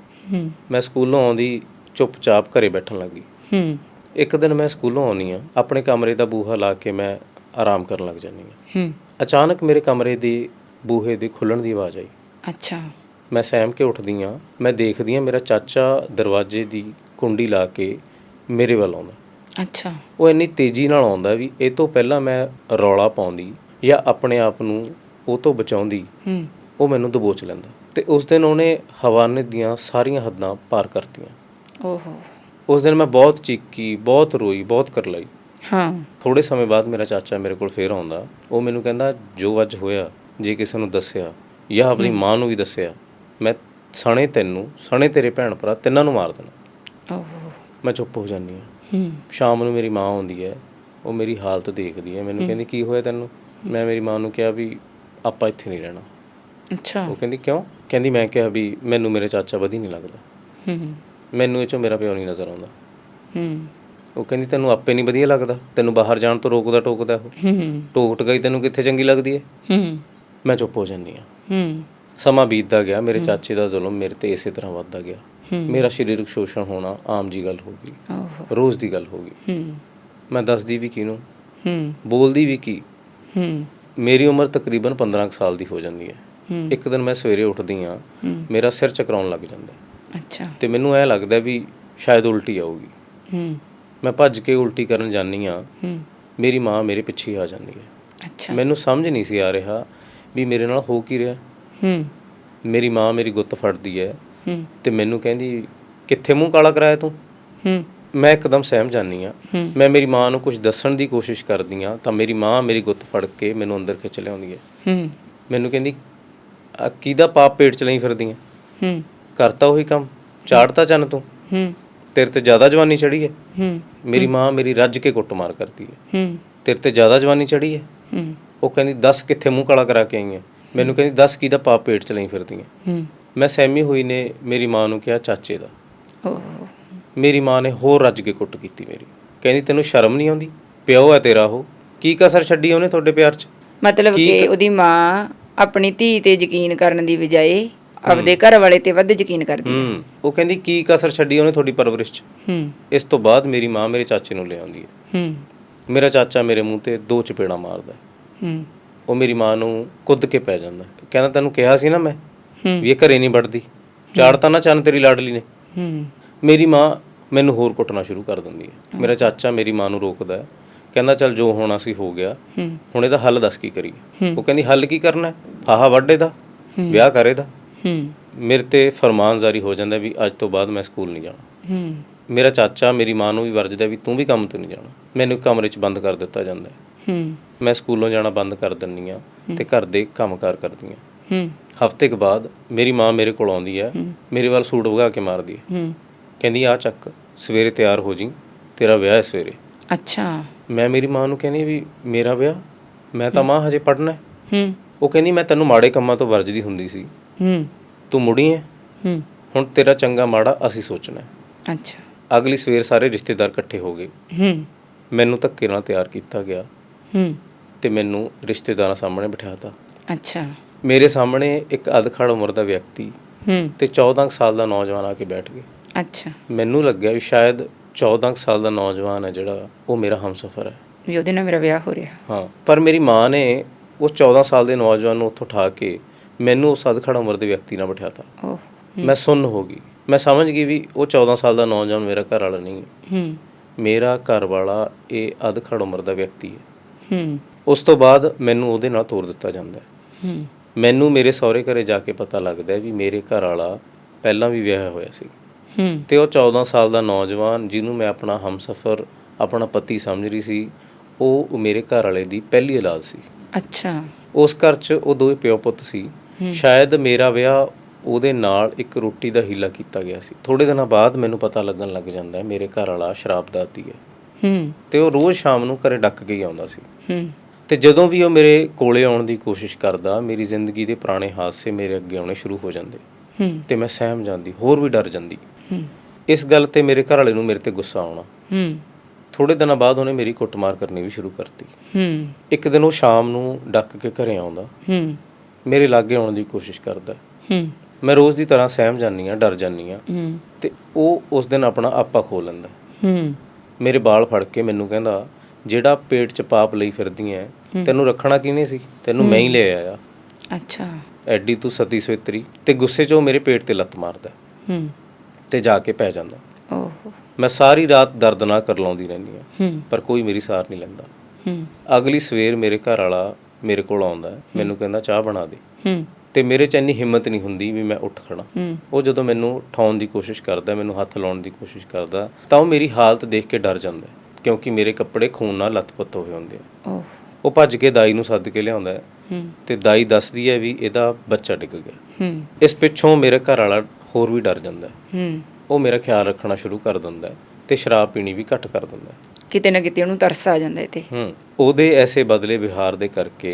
ਮੈਂ ਸਕੂਲੋਂ ਆਉਂਦੀ ਚੁੱਪਚਾਪ ਘਰੇ ਬੈਠਣ ਲੱਗੀ। ਹੂੰ। ਇੱਕ ਦਿਨ ਮੈਂ ਸਕੂਲੋਂ ਆਉਣੀ ਆ ਆਪਣੇ ਕਮਰੇ ਦਾ ਬੂਹਾ ਲਾ ਕੇ ਮੈਂ ਆਰਾਮ ਕਰਨ ਲੱਗ ਜਾਂਦੀ ਆ ਹੂੰ। ਅਚਾਨਕ ਮੇਰੇ ਕਮਰੇ ਦੀ ਬੂਹੇ ਦੇ ਖੁੱਲਣ ਦੀ ਆਵਾਜ਼ ਆਈ। ਅੱਛਾ। ਮੈਂ ਸਹਿਮ ਕੇ ਉੱਠਦੀ ਆ ਮੈਂ ਦੇਖਦੀ ਆ ਮੇਰਾ ਚਾਚਾ ਦਰਵਾਜ਼ੇ ਦੀ ਕੁੰਡੀ ਲਾ ਕੇ ਮੇਰੇ ਵੱਲ ਆਉਂਦਾ। ਅੱਛਾ। ਉਹ ਇੰਨੀ ਤੇਜ਼ੀ ਨਾਲ ਆਉਂਦਾ ਵੀ ਇਹ ਤੋਂ ਪਹਿਲਾਂ ਮੈਂ ਰੌਲਾ ਪਾਉਂਦੀ ਜਾਂ ਆਪਣੇ ਆਪ ਨੂੰ ਉਹ ਤੋਂ ਬਚਾਉਂਦੀ ਹੂੰ। ਉਹ ਮੈਨੂੰ ਦਬੋਚ ਲੈਂਦਾ। ਤੇ ਉਸ ਦਿਨ ਉਹਨੇ ਹਵਾਨੇ ਦੀਆਂ ਸਾਰੀਆਂ ਹੱਦਾਂ ਪਾਰ ਕਰਤੀਆਂ। ਓਹੋ। ਉਸ ਦਿਨ ਮੈਂ ਬਹੁਤ ਚੀਕੀ ਬਹੁਤ ਰੋਈ ਬਹੁਤ ਕਰ ਲਈ ਹਾਂ। ਥੋੜੇ ਸਮੇਂ ਬਾਅਦ ਮੇਰਾ ਚਾਚਾ ਮੇਰੇ ਕੋਲ ਫੇਰ ਆਉਂਦਾ। ਉਹ ਮੈਨੂੰ ਕਹਿੰਦਾ ਜੋ ਅੱਜ ਹੋਇਆ ਜੇ ਕਿਸੇ ਨੂੰ ਦੱਸਿਆ ਜਾਂ ਆਪਣੀ ਮਾਂ ਨੂੰ ਵੀ ਦੱਸਿਆ ਮੈਂ ਸਣੇ ਤੈਨੂੰ ਸਣੇ ਤੇਰੇ ਭੈਣ ਭਰਾ ਤਿੰਨਾਂ ਨੂੰ ਮਾਰ ਦੇਣਾ। ਓਹੋ। ਮੈਂ ਚੁੱਪ ਹੋ ਜਾਂਦੀ ਹਾਂ। ਹੂੰ। ਸ਼ਾਮ ਨੂੰ ਮੇਰੀ ਮਾਂ ਆਉਂਦੀ ਹੈ ਉਹ ਮੇਰੀ ਹਾਲਤ ਦੇਖਦੀ ਹੈ। ਮੈਨੂੰ ਕਹਿੰਦੀ ਕੀ ਹੋਇਆ ਤੈਨੂੰ? ਮੈਂ ਮੇਰੀ ਮਾਂ ਨੂੰ ਕਿਹਾ ਵੀ ਆਪਾਂ ਇੱਥੇ ਨਹੀਂ ਰਹਿਣਾ। ਅੱਛਾ। ਉਹ ਕਹਿੰਦੀ ਕਿਉਂ? ਕਹਿੰਦੀ ਮੈਂ ਕਿਹਾ ਵੀ ਮੈਨੂੰ ਮੇਰੇ ਚਾਚਾ ਵਧੀ ਨਹੀਂ ਲੱਗਦਾ। ਹੂੰ। ਮੈਨੂੰ ਇਹ ਚੋਂ ਮੇਰਾ ਪਿਓ ਨਹੀਂ ਨਜ਼ਰ ਆਉਂਦਾ। ਹੂੰ। ਉਹ ਕਹਿੰਦੀ ਤੈਨੂੰ ਆਪੇ ਨਹੀਂ ਵਧੀਆ ਲੱਗਦਾ। ਤੈਨੂੰ ਬਾਹਰ ਜਾਣ ਤੋਂ ਰੋਕਦਾ ਟੋਕਦਾ ਉਹ। ਹੂੰ। ਟੋਕ ਟਕਾਈ ਤੈਨੂੰ ਕਿੱਥੇ ਚੰਗੀ ਲੱਗਦੀ ਹੈ ਹੂੰ। ਮੈਂ ਚੁੱਪ ਹੋ ਜਾਂਦੀ ਹਾਂ। ਹੂੰ। ਸਮਾਂ ਬੀਤਦਾ ਗਿਆ। ਮੇਰੇ ਚਾਚੇ ਦਾ ਜ਼ੁਲਮ ਮੇਰੇ ਤੇ ਇਸੇ ਤਰ੍ਹਾਂ ਵੱਧਦਾ ਗਿਆ। ਮੇਰਾ ਸਰੀਰਕ ਸ਼ੋਸ਼ਣ ਹੋਣਾ ਆਮ ਜੀ ਗੱਲ ਹੋ ਗਈ। ਰੋਜ਼ ਦੀ ਗੱਲ ਹੋ ਗਈ। ਹੂੰ। ਮੈਂ ਦੱਸਦੀ ਵੀ ਕਿਹਨੂੰ? ਹੂੰ। ਬੋਲਦੀ ਵੀ ਕੀ? ਹੂੰ। ਮੇਰੀ ਉਮਰ ਤਕਰੀਬਨ 15 ਕੁ ਸਾਲ ਦੀ ਹੋ ਜਾਂਦੀ ਹੈ। ਇੱਕ ਦਿਨ ਮੈਂ ਸਵੇਰੇ ਉੱਠਦੀ ਹੂੰ। ਮੇਰਾ ਸਿਰ ਚਕਰਾਉਣ ਲੱਗ ਜਾਂਦਾ। ਅੱਛਾ। ਤੇ ਮੈਨੂੰ ਐ ਲੱਗਦਾ ਵੀ ਸ਼ਾਇਦ ਉਲਟੀ ਆਊਗੀ। ਹੂੰ। ਮੈਂ ਭੱਜ ਕੇ ਉਲਟੀ ਕਰਨ ਜਾਂਦੀ ਹਾਂ। ਹੂੰ। ਮੇਰੀ ਮਾਂ ਮੇਰੇ ਪਿੱਛੇ ਆ ਜਾਂਦੀ ਹੈ। ਅੱਛਾ। ਮੈਨੂੰ ਸਮਝ ਨਹੀਂ ਸੀ ਆ ਰਿਹਾ ਵੀ ਮੇਰੇ ਨਾਲ ਹੋ ਕੀ ਰਿਹਾ। ਹੂੰ। ਮੇਰੀ ਮਾਂ ਮੇਰੀ ਗੁੱਤ ਫੜਦੀ ਹੈ। ਹੂੰ। ਤੇ ਮੈਨੂੰ ਕਹਿੰਦੀ ਕਿੱਥੇ ਮੂੰਹ ਕਾਲਾ ਕਰਾਇਆ ਤੂੰ? ਹੂੰ। ਮੈਂ ਇੱਕਦਮ ਸਹਿਮ ਜਾਂਦੀ ਆ ਮੈਂ ਮੇਰੀ ਮਾਂ ਨੂੰ ਕੁਝ ਦੱਸਣ ਦੀ ਕੋਸ਼ਿਸ਼ ਕਰਦੀ ਆ ਤਾਂ ਮੇਰੀ ਮਾਂ ਮੇਰੀ ਗੁੱਤ ਫੜ ਕੇ ਮੈਨੂੰ ਅੰਦਰ ਖਿੱਚ ਲਿਆਉਂਦੀ ਹੈ। ਹੂੰ। ਮੈਨੂੰ ਕਹਿੰਦੀ ਆ ਕਿਹਦਾ ਪਾਪ ਪੇਟ ਚ ਲਈ ਫਿਰਦੀ ਆ ਹੂੰ। ਕਰਤਾ ਉਹੀ ਕੰਮ ਚਾੜਤਾ ਚੰਨ ਤੂੰ। ਹੂੰ। ਤੇਰੇ ਤੇ ਜ਼ਿਆਦਾ ਜਵਾਨੀ ਚੜੀ ਹੈ। ਹੂੰ। ਮੇਰੀ ਮਾਂ ਮੇਰੀ ਰੱਜ ਕੇ ਕੁੱਟਮਾਰ ਕਰਦੀ ਹੈ। ਹੂੰ। ਤੇਰੇ ਤੇ ਜ਼ਿਆਦਾ ਜਵਾਨੀ ਚੜੀ ਹੈ। ਹੂੰ। ਉਹ ਕਹਿੰਦੀ ਦੱਸ ਕਿੱਥੇ ਮੂੰਹ ਕਾਲਾ ਕਰਾ ਕੇ ਆਈ ਹੈ ਮੈਨੂੰ ਕਹਿੰਦੀ ਦੱਸ ਕਿਹਦਾ ਪਾਪ ਪੇਟ ਚ ਲਈ ਫਿਰਦੀ ਹੈ ਹੂੰ। ਮੈਂ ਸਹਿਮੀ ਹੋਈ ਨੇ ਮੇਰੀ ਮਾਂ ਨੂੰ ਕਿਹਾ ਚਾਚੇ ਦਾ। ਓਹੋ। ਮੇਰੀ ਮਾਂ ਨੇ ਹੋਰ ਰੱਜ ਕੇ ਕੁੱਟ ਕੀਤੀ ਮੇਰੀ। ਕਹਿੰਦੀ ਤੈਨੂੰ ਸ਼ਰਮ ਨਹੀਂ ਆਉਂਦੀ? ਪਿਓ ਹੈ ਤੇਰਾ ਉਹ। ਕੀ ਕਸਰ ਛੱਡੀ ਉਹਨੇ ਤੁਹਾਡੇ ਪਿਆਰ 'ਚ? ਮਤਲਬ ਕੀ ਕਿ ਕ- ਉਹਦੀ ਮਾਂ ਆਪਣੀ ਧੀ ਤੇ ਯਕੀਨ ਕਰਨ ਦੀ ਬਜਾਏ ਆਪਦੇ ਘਰ ਵਾਲੇ ਤੇ ਵੱਧ ਯਕੀਨ ਕਰਦੀ ਹੈ ਹੂੰ। ਉਹ ਕਹਿੰਦੀ ਕੀ ਕਸਰ ਛੱਡੀ ਉਹਨੇ ਤੁਹਾਡੀ ਪਰਵਰਿਸ਼ 'ਚ? ਹੂੰ। ਇਸ ਤੋਂ ਬਾਅਦ ਮੇਰੀ ਮਾਂ ਮੇਰੇ ਚਾਚੇ ਨੂੰ ਲੈ ਆਉਂਦੀ ਹੈ। ਹੂੰ। ਮੇਰਾ ਚਾਚਾ ਮੇਰੇ ਮੂੰਹ ਤੇ ਦੋ ਚਪੇੜਾਂ ਮਾਰਦਾ ਹੈ। ਹੂੰ। ਉਹ ਮੇਰੀ ਮਾਂ ਨੂੰ ਕੁੱਦ ਕੇ ਪੈ ਜਾਂਦਾ ਹੈ। ਕਹਿੰਦਾ ਤੈਨੂੰ ਕਿਹਾ ਸੀ ਨਾ ਮੈਂ ਹੂੰ। ਵੀ ਇਹ ਘਰੇ ਨਹੀਂ ਵੜਦੀ। ਚਾੜਤਾ ਨਾ ਚੰਨ ਤੇਰੀ ਲਾਡਲੀ ਨੇ। ਹੂੰ। ਮੇਰੀ ਮਾਂ ਮੈਨੂੰ ਹੋਰ ਕੁੱਟਣਾ ਸ਼ੁਰੂ ਕਰ ਦਿੰਦੀ ਹੈ। ਮੇਰਾ ਚਾਚਾ ਮੇਰੀ ਮਾਂ ਨੂੰ ਰੋਕਦਾ ਹੈ। ਕਹਿੰਦਾ ਚੱਲ ਜੋ ਹੋਣਾ ਸੀ ਹੋ ਗਿਆ। ਹੂੰ। ਹੁਣ ਇਹਦਾ ਹੱਲ ਦੱਸ ਕੀ ਕਰੀਏ। ਉਹ ਕਹਿੰਦੀ ਹੱਲ ਕੀ ਕਰਨਾ ਹੈ? ਫਾਹਾ ਵੱਡੇ ਦਾ ਵਿਆਹ ਕਰੇ ਦਾ ਹੂੰ। ਮੇਰੇ ਤੇ ਫਰਮਾਨ ਜਾਰੀ ਹੋ ਜਾਂਦਾ ਵੀ ਅੱਜ ਤੋਂ ਬਾਅਦ ਮੈਂ ਸਕੂਲ ਨਹੀਂ ਜਾਣਾ। ਹੂੰ। ਮੇਰਾ ਚਾਚਾ ਮੇਰੀ ਮਾਂ ਨੂੰ ਵੀ ਵਰਜਦਾ ਵੀ ਤੂੰ ਵੀ ਕੰਮ ਤੇ ਨਹੀਂ ਜਾਣਾ। ਮੈਨੂੰ ਕਮਰੇ 'ਚ ਬੰਦ ਕਰ ਦਿੱਤਾ ਜਾਂਦਾ। ਹੈ। ਹੂੰ ਮੈਂ ਸਕੂਲੋਂ ਜਾਣਾ ਬੰਦ ਕਰ ਦਿੰਨੀ ਆ ਤੇ ਘਰ ਦੇ ਕੰਮਕਾਰ ਕਰਦੀ ਆ ਹੂੰ। ਹਫ਼ਤੇ ਕੁ ਬਾਅਦ ਮੇਰੀ ਮਾਂ ਮੇਰੇ ਕੋਲ ਆਉਂਦੀ ਹੈ ਮੇਰੇ ਵੱਲ ਸੂਟ ਵਗਾ ਕੇ ਮਾਰਦੀ ਹੈ। ਹੂੰ। ਕਹਿੰਦੀ ਆ ਚੱਕ ਸਵੇਰੇ ਤਿਆਰ ਹੋ ਜੀ ਤੇਰਾ ਵਿਆਹ ਹੈ ਸਵੇਰੇ। ਅੱਛਾ। ਮੈਂ ਮੇਰੀ ਮਾਂ ਨੂੰ ਕਹਿੰਦੀ ਵੀ ਮੇਰਾ ਵਿਆਹ ਮੈਂ ਤਾਂ ਮਾਂ ਹਜੇ ਪੜਨਾ ਹੈ। ਹੂੰ। ਉਹ ਕਹਿੰਦੀ ਮੈਂ ਤੈਨੂੰ ਮਾੜੇ ਕੰਮਾਂ ਤੋਂ ਵਰਜਦੀ ਹੁੰਦੀ ਸੀ। ਹੂੰ। ਤੂੰ ਮੁੜੀ ਹੈ ਹੂੰ। ਹੁਣ ਤੇਰਾ ਚੰਗਾ ਮਾੜਾ ਅਸੀਂ ਸੋਚਣਾ ਹੈ ਅੱਛਾ। ਅਗਲੀ ਸਵੇਰ ਸਾਰੇ ਰਿਸ਼ਤੇਦਾਰ ਇਕੱਠੇ ਹੋ ਗਏ। ਹੂੰ। ਮੈਨੂੰ ਧੱਕੇ ਨਾਲ ਤਿਆਰ ਕੀਤਾ ਗਿਆ। ਹੂੰ। ਤੇ ਮੈਨੂੰ ਰਿਸ਼ਤੇਦਾਰਾਂ ਸਾਹਮਣੇ ਬਿਠਾਤਾ। ਅੱਛਾ। ਮੇਰੇ ਸਾਹਮਣੇ ਇੱਕ ਅਧਖੜ ਉਮਰ ਦਾ ਵਿਅਕਤੀ ਹੂੰ। ਤੇ 14 ਕੁ ਸਾਲ ਦਾ ਨੌਜਵਾਨ ਆ ਕੇ ਬੈਠ ਗਿਆ ਅੱਛਾ। ਮੈਨੂੰ ਲੱਗਿਆ ਵੀ ਸ਼ਾਇਦ 14 ਕੁ ਸਾਲ ਦਾ ਨੌਜਵਾਨ ਹੈ ਜਿਹੜਾ ਉਹ ਮੇਰਾ ਹਮਸਫਰ ਹੈ ਵੀ ਉਹਦੇ ਨਾਲ ਮੇਰਾ ਵਿਆਹ ਹੋ ਰਿਹਾ। ਹਾਂ ਪਰ ਮੇਰੀ ਮਾਂ ਨੇ ਉਸ 14 ਸਾਲ ਦੇ ਨੌਜਵਾਨ ਨੂੰ ਉੱਥੋਂ ਉਠਾ ਕੇ ਮੈਨੂੰ ਉਸ ਅਧਖੜ ਉਮਰ ਦੇ ਵਿਅਕਤੀ ਨਾਲ ਬਿਠਾਤਾ। ਮੈਂ ਸੁੰਨ ਹੋ ਗਈ। ਮੈਂ ਸਮਝ ਗਈ ਵੀ ਉਹ 14 ਸਾਲ ਦਾ ਨੌਜਵਾਨ ਮੇਰਾ ਘਰ ਵਾਲਾ ਨਹੀਂ ਹੈ। ਹੂੰ। ਮੇਰਾ ਘਰ ਵਾਲਾ ਇਹ ਅਧਖੜ ਉਮਰ ਦਾ ਵਿਅਕਤੀ ਹੈ। ਹੂੰ। ਉਸ ਤੋਂ ਬਾਅਦ ਮੈਨੂੰ ਉਹਦੇ ਨਾਲ ਤੋਰ ਦਿੱਤਾ ਜਾਂਦਾ ਹੈ। ਮੈਨੂੰ ਮੇਰੇ ਸਹੁਰੇ ਘਰੇ ਜਾ ਕੇ ਪਤਾ ਲੱਗਦਾ ਵੀ ਮੇਰੇ ਘਰ ਵਾਲਾ ਪਹਿਲਾਂ ਵੀ ਵਿਆਹਿਆ ਹੋਇਆ ਸੀ। ਹੂੰ। ਤੇ ਉਹ 14 ਸਾਲ ਦਾ ਨੌਜਵਾਨ ਜਿਹਨੂੰ ਮੈਂ ਆਪਣਾ ਹਮਸਫਰ ਆਪਣਾ ਪਤੀ ਸਮਝ ਰਹੀ ਸੀ ਉਹ ਮੇਰੇ ਘਰ ਵਾਲੇ ਦੀ ਪਹਿਲੀ ਔਲਾਦ ਸੀ। ਅੱਛਾ। ਉਸ ਘਰ 'ਚ ਉਹ ਦੋਵੇਂ ਪਿਓ ਪੁੱਤ ਸੀ। ਸ਼ਾਇਦ ਮੇਰਾ ਵਿਆਹ ਉਹਦੇ ਨਾਲ ਇੱਕ ਰੋਟੀ ਦਾ ਹੀਲਾ ਕੀਤਾ ਗਿਆ ਸੀ। ਥੋੜੇ ਦਿਨਾਂ ਬਾਅਦ ਮੈਨੂੰ ਪਤਾ ਲੱਗਣ ਲੱਗ ਜਾਂਦਾ ਹੈ ਮੇਰੇ ਘਰ ਵਾਲਾ ਸ਼ਰਾਬ ਦਾ ਆਦੀ ਹੈ। ਹੂੰ। ਤੇ ਉਹ ਰੋਜ਼ ਸ਼ਾਮ ਨੂੰ ਘਰੇ ਡੱਕ ਕੇ ਹੀ ਆਉਂਦਾ ਸੀ। ਹੂੰ। ਤੇ ਜਦੋਂ ਵੀ ਉਹ ਮੇਰੇ ਕੋਲੇ ਆਉਣ ਦੀ ਕੋਸ਼ਿਸ਼ ਕਰਦਾ ਮੇਰੀ ਜ਼ਿੰਦਗੀ ਦੇ ਪੁਰਾਣੇ ਹਾਦਸੇ ਮੇਰੇ ਅੱਗੇ ਆਉਣੇ ਸ਼ੁਰੂ ਹੋ ਜਾਂਦੇ। ਹੂੰ। ਤੇ ਮੈਂ ਸਹਿਮ ਜਾਂਦੀ ਹੋਰ ਵੀ ਡਰ ਜਾਂਦੀ। ਹੂੰ। ਇਸ ਗੱਲ ਤੇ ਮੇਰੇ ਘਰ ਵਾਲੇ ਨੂੰ ਮੇਰੇ ਤੇ ਗੁੱਸਾ ਆਉਣਾ। ਹੂੰ। ਥੋੜੇ ਦਿਨਾਂ ਬਾਅਦ ਉਹਨੇ ਮੇਰੀ ਕੁੱਟਮਾਰ ਕਰਨੀ ਵੀ ਸ਼ੁਰੂ ਕਰਤੀ। ਹੂੰ। ਇੱਕ ਦਿਨ ਉਹ ਸ਼ਾਮ ਨੂੰ ਡੱਕ ਕੇ ਘਰੇ ਆਉਂਦਾ। ਹੂੰ। ਮੇਰੇ ਲਾਗੇ ਆਉਣ ਦੀ ਕੋਸ਼ਿਸ਼ ਕਰਦਾ ਹੂੰ। ਮੈਂ ਰੋਜ਼ ਦੀ ਤਰ੍ਹਾਂ ਸਹਿਮ ਜਾਂਦੀ ਆ ਡਰ ਜਾਂਦੀ ਆ ਹੂੰ। ਤੇ ਉਹ ਉਸ ਦਿਨ ਆਪਣਾ ਆਪਾ ਖੋ ਲੈਂਦਾ ਹੂੰ। ਮੇਰੇ ਵਾਲ ਫੜ ਕੇ ਮੈਨੂੰ ਕਹਿੰਦਾ ਜਿਹੜਾ ਪੇਟ 'ਚ ਪਾਪ ਲਈ ਫਿਰਦੀ ਐ ਤੈਨੂੰ ਰੱਖਣਾ ਕਿਹਨੇ ਸੀ? ਤੈਨੂੰ ਮੈਂ ਹੀ ਲੈ ਆਇਆ। ਅੱਛਾ। ਐਡੀ ਤੂੰ ਸਤੀ ਸਵਿਤਰੀ। ਤੇ ਗੁੱਸੇ 'ਚ ਉਹ ਮੇਰੇ ਪੇਟ ਤੇ ਲੱਤ ਮਾਰਦਾ ਹੂੰ। ਤੇ ਜਾ ਕੇ ਪੈ ਜਾਂਦਾ ਓਹੋ। ਮੈਂ ਸਾਰੀ ਰਾਤ ਦਰਦ ਨਾਲ ਕਰਲਾਉਂਦੀ ਰਹਿੰਦੀ ਆ ਹੂੰ। ਪਰ ਕੋਈ ਮੇਰੀ ਸਾਰ ਨਹੀਂ ਲੈਂਦਾ। ਹੂੰ। ਅਗਲੀ ਸਵੇਰ ਮੇਰੇ ਘਰ ਵਾਲਾ ਮੇਰੇ ਕੋਲ ਆਉਂਦਾ ਮੈਨੂੰ ਕਹਿੰਦਾ ਚਾਹ ਬਣਾ ਦੇ। ਹੂੰ। ਤੇ ਮੇਰੇ 'ਚ ਇੰਨੀ ਹਿੰਮਤ ਨਹੀਂ ਹੁੰਦੀ ਵੀ ਮੈਂ ਉੱਠ ਖੜਾ। ਉਹ ਜਦੋਂ ਮੈਨੂੰ ਉਠਾਉਣ ਦੀ ਕੋਸ਼ਿਸ਼ ਕਰਦਾ ਮੈਨੂੰ ਹੱਥ ਲਾਉਣ ਦੀ ਕੋਸ਼ਿਸ਼ ਕਰਦਾ ਤਾਂ ਉਹ ਮੇਰੀ ਹਾਲਤ ਦੇਖ ਕੇ ਡਰ ਜਾਂਦਾ ਕਿਉਂਕਿ ਮੇਰੇ ਕੱਪੜੇ ਖੂਨ ਨਾਲ ਲੱਥਪੱਥ ਹੋਏ ਹੁੰਦੇ ਆ। ਉਹ ਭੱਜ ਕੇ ਦਾਈ ਨੂੰ ਸੱਦ ਕੇ ਲਿਆਉਂਦਾ ਤੇ ਦਾਈ ਦੱਸਦੀ ਹੈ ਵੀ ਇਹਦਾ ਬੱਚਾ ਡਿੱਗ ਗਿਆ। ਇਸ ਪਿੱਛੋਂ ਮੇਰੇ ਘਰ ਵਾਲਾ ਹੋਰ ਵੀ ਡਰ ਜਾਂਦਾ ਉਹ ਮੇਰਾ ਖਿਆਲ ਰੱਖਣਾ ਸ਼ੁਰੂ ਕਰ ਦਿੰਦਾ ਤੇ ਸ਼ਰਾਬ ਪੀਣੀ ਵੀ ਘੱਟ ਕਰ ਦਿੰਦਾ ਕਿਤੇ ਨਾ ਕਿਤੇ ਉਹਨੂੰ ਤਰਸ ਆ ਜਾਂਦਾ ਤੇ ਹੂੰ ਉਹਦੇ ਐਸੇ ਬਦਲੇ ਵਿਹਾਰ ਦੇ ਕਰਕੇ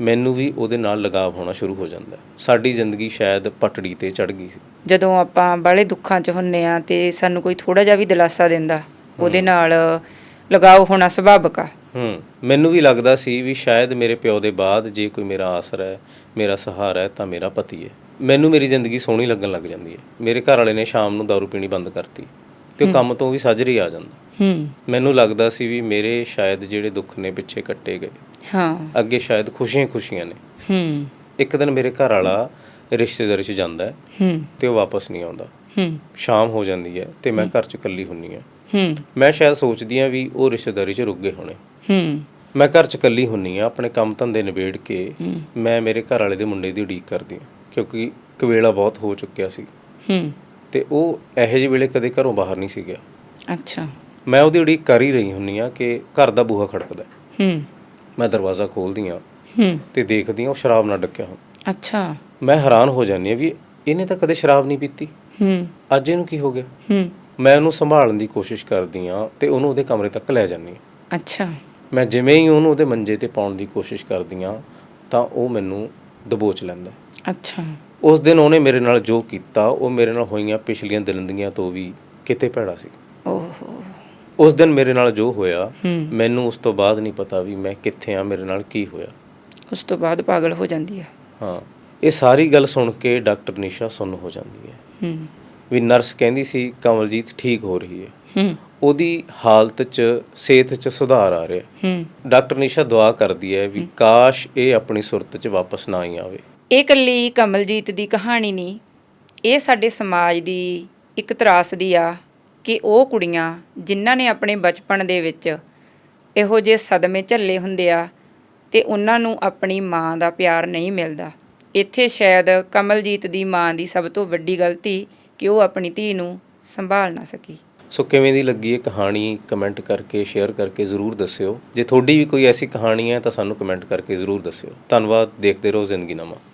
ਮੈਨੂੰ ਵੀ ਉਹਦੇ ਨਾਲ ਲਗਾਵ ਹੋਣਾ ਸ਼ੁਰੂ ਹੋ ਜਾਂਦਾ। ਸਾਡੀ ਜ਼ਿੰਦਗੀ ਸ਼ਾਇਦ ਪਟੜੀ ਤੇ ਚੜ ਗਈ ਸੀ। ਜਦੋਂ ਆਪਾਂ ਬਾਲੇ ਦੁੱਖਾਂ 'ਚ ਹੁੰਨੇ ਆ ਤੇ ਸਾਨੂੰ ਕੋਈ ਥੋੜਾ ਜਿਹਾ ਵੀ ਦਿਲਾਸਾ ਦਿੰਦਾ ਉਹਦੇ ਨਾਲ ਲਗਾਓ ਹੋਣਾ ਸੁਭਾਵਿਕ ਆ। ਹੂੰ ਮੈਨੂੰ ਵੀ ਲੱਗਦਾ ਸੀ ਵੀ ਸ਼ਾਇਦ ਮੇਰੇ ਪਿਓ ਦੇ ਬਾਅਦ ਜੇ ਕੋਈ ਮੇਰਾ ਆਸਰਾ ਹੈ ਮੇਰਾ ਸਹਾਰਾ ਹੈ ਤਾਂ ਮੇਰਾ ਪਤੀ ਹੈ। ਮੈਨੂੰ ਮੇਰੀ ਜ਼ਿੰਦਗੀ ਸੋਹਣੀ ਲੱਗਣ ਲੱਗ ਜਾਂਦੀ ਹੈ। ਮੇਰੇ ਘਰ ਵਾਲੇ ਨੇ ਸ਼ਾਮ ਨੂੰ ਦਾਰੂ ਪੀਣੀ ਬੰਦ ਕਰਤੀ ਤੇ ਉਹ ਕੰਮ ਤੋਂ ਵੀ ਸੱਜਰੀ ਆ ਜਾਂਦਾ। ਹੂੰ। ਮੈਨੂੰ ਲੱਗਦਾ ਸੀ ਵੀ ਮੇਰੇ ਸ਼ਾਇਦ ਜਿਹੜੇ ਦੁੱਖ ਨੇ ਪਿੱਛੇ ਕੱਟੇ ਗਏ। ਹਾਂ। ਅੱਗੇ ਸ਼ਾਇਦ ਖੁਸ਼ੀਆਂ ਹੀ ਖੁਸ਼ੀਆਂ ਨੇ। ਹੂੰ। ਇੱਕ ਦਿਨ ਮੇਰੇ ਘਰ ਵਾਲਾ ਰਿਸ਼ਤੇਦਾਰੀ 'ਚ ਜਾਂਦਾ ਹੈ ਹੂੰ। ਤੇ ਉਹ ਵਾਪਸ ਨਹੀਂ ਆਉਂਦਾ। ਹੂੰ। ਸ਼ਾਮ ਹੋ ਜਾਂਦੀ ਹੈ ਤੇ ਮੈਂ ਘਰ 'ਚ ਇਕੱਲੀ ਹੁੰਨੀ ਆ ਹੂੰ। ਮੈਂ ਸ਼ਾਇਦ ਸੋਚਦੀ ਆ ਵੀ ਉਹ ਰਿਸ਼ਤੇਦਾਰੀ 'ਚ ਰੁਕ ਗਏ ਹੋਣੇ। ਹੂੰ। ਮੈਂ ਘਰ 'ਚ ਇਕੱਲੀ ਹੁੰਨੀ ਆ ਆਪਣੇ ਕੰਮ ਧੰਦੇ ਨਿਬੇੜ ਕੇ ਮੈਂ ਮੇਰੇ ਘਰ ਵਾਲੇ ਦੇ ਮੁੰਡੇ ਦੀ ਉਡੀਕ ਕਰਦੀ ਆ ਕਿਉਂਕਿ ਕਵੇਲਾ ਬਹੁਤ ਹੋ ਚੁੱਕਿਆ ਸੀ। ਹੂੰ। ਤੇ ਉਹ ਇਹੋ ਜਿਹੇ ਵੇਲੇ ਕਦੇ ਘਰੋਂ ਬਾਹਰ ਨਹੀਂ ਸੀ ਗਿਆ। ਅੱਛਾ। ਮੈਂ ਉਹਦੀ ਉਡੀਕ ਕਰ ਹੀ ਰਹੀ ਹੁੰਨੀ ਆ ਕਿ ਘਰ ਦਾ ਬੂਹਾ ਖੜਕਦਾ ਹੂੰ। ਮੈਂ ਦਰਵਾਜ਼ਾ ਖੋਲਦੀ ਆ ਹੂੰ। ਤੇ ਦੇਖਦੀ ਆ ਉਹ ਸ਼ਰਾਬ ਨਾਲ ਡੱਕਿਆ ਹੋ ਅੱਛਾ। ਮੈਂ ਹੈਰਾਨ ਹੋ ਜਾਂਦੀ ਆ ਵੀ ਇਹਨੇ ਤਾਂ ਕਦੇ ਸ਼ਰਾਬ ਨਹੀਂ ਪੀਤੀ। ਹੂੰ। ਅੱਜ ਇਹਨੂੰ ਕੀ ਹੋ ਗਿਆ? ਹੂੰ। ਮੈਂ ਉਹਨੂੰ ਸੰਭਾਲਣ ਦੀ ਕੋਸ਼ਿਸ਼ ਕਰਦੀ ਆ ਤੇ ਉਹਨੂੰ ਉਹਦੇ ਕਮਰੇ ਤੱਕ ਲੈ ਜਾਂਦੀ ਆ ਅੱਛਾ। ਮੈਂ ਜਿਵੇਂ ਹੀ ਉਹਨੂੰ ਉਹਦੇ ਮੰਜੇ ਤੇ ਪਾਉਣ ਦੀ ਕੋਸ਼ਿਸ਼ ਕਰਦੀ ਆ ਤਾਂ ਉਹ ਮੈਨੂੰ ਦਬੋਚ ਲੈਂਦਾ ਅੱਛਾ। ਉਸ ਦਿਨ ਉਹਨੇ ਮੇਰੇ ਨਾਲ ਜੋ ਕੀਤਾ ਉਹ ਮੇਰੇ ਨਾਲ ਹੋਈਆਂ ਪਿਛਲੀਆਂ ਦਿਲੰਦੀਆਂ ਤੋਂ ਵੀ ਕਿਤੇ ਭੈੜਾ ਸੀ। ਓਹੋ। ਉਸ ਦਿਨ ਮੇਰੇ ਨਾਲ ਜੋ ਹੋਇਆ ਹੂੰ। ਮੈਨੂੰ ਉਸ ਤੋਂ ਬਾਅਦ ਨਹੀਂ ਪਤਾ ਵੀ ਮੈਂ ਕਿੱਥੇ ਆ ਮੇਰੇ ਨਾਲ ਕੀ ਹੋਇਆ। ਉਸ ਤੋਂ ਬਾਅਦ ਪਾਗਲ ਹੋ ਜਾਂਦੀ ਆ। ਹਾਂ ਇਹ ਸਾਰੀ ਗੱਲ ਸੁਣ ਕੇ ਡਾਕਟਰ ਨਿਸ਼ਾ ਸੁੰਨ ਹੋ ਜਾਂਦੀ ਹੈ। ਹੂੰ। ਵੀ ਨਰਸ ਕਹਿੰਦੀ ਸੀ ਕਮਲਜੀਤ ਠੀਕ ਹੋ ਰਹੀ ਹੈ। ਹੂੰ। ਉਹਦੀ ਹਾਲਤ 'ਚ ਸਿਹਤ 'ਚ ਸੁਧਾਰ ਆ ਰਿਹਾ। ਹੂੰ। ਡਾਕਟਰ ਨਿਸ਼ਾ ਦੁਆ ਕਰਦੀ ਹੈ ਵੀ ਕਾਸ਼ ਇਹ ਆਪਣੀ ਸੁਰਤ 'ਚ ਵਾਪਸ ਨਾ ਹੀ ਆਵੇ। ਇਹ ਕੱਲੀ ਕਮਲਜੀਤ ਦੀ ਕਹਾਣੀ ਨਹੀਂ। ਇਹ ਸਾਡੇ ਸਮਾਜ ਦੀ ਇੱਕ ਤਰਾਸਦੀ ਆ। ਕਿ ਉਹ ਕੁੜੀਆਂ ਜਿਨ੍ਹਾਂ ਨੇ ਆਪਣੇ ਬਚਪਨ ਦੇ ਵਿੱਚ ਇਹੋ ਜਿਹੇ ਸਦਮੇ ਝੱਲੇ ਹੁੰਦੇ ਆ ਤੇ ਉਹਨਾਂ ਨੂੰ ਆਪਣੀ ਮਾਂ ਦਾ ਪਿਆਰ ਨਹੀਂ ਮਿਲਦਾ। ਇੱਥੇ ਸ਼ਾਇਦ ਕਮਲਜੀਤ ਦੀ ਮਾਂ ਦੀ ਸਭ ਤੋਂ ਵੱਡੀ ਗਲਤੀ ਕਿ ਉਹ ਆਪਣੀ ਧੀ ਨੂੰ ਸੰਭਾਲ ਨਾ ਸਕੀ। ਸੋ ਕਿਵੇਂ ਦੀ ਲੱਗੀ ਇਹ ਕਹਾਣੀ? ਕਮੈਂਟ ਕਰਕੇ, ਸ਼ੇਅਰ ਕਰਕੇ ਜ਼ਰੂਰ ਦੱਸਿਓ। ਜੇ ਤੁਹਾਡੀ ਵੀ ਕੋਈ ਐਸੀ ਕਹਾਣੀ ਹੈ ਤਾਂ ਸਾਨੂੰ ਕਮੈਂਟ ਕਰਕੇ ਜ਼ਰੂਰ ਦੱਸਿਓ। ਧੰਨਵਾਦ, ਦੇਖਦੇ ਰਹੋ ਜ਼ਿੰਦਗੀ ਨਾਮਾ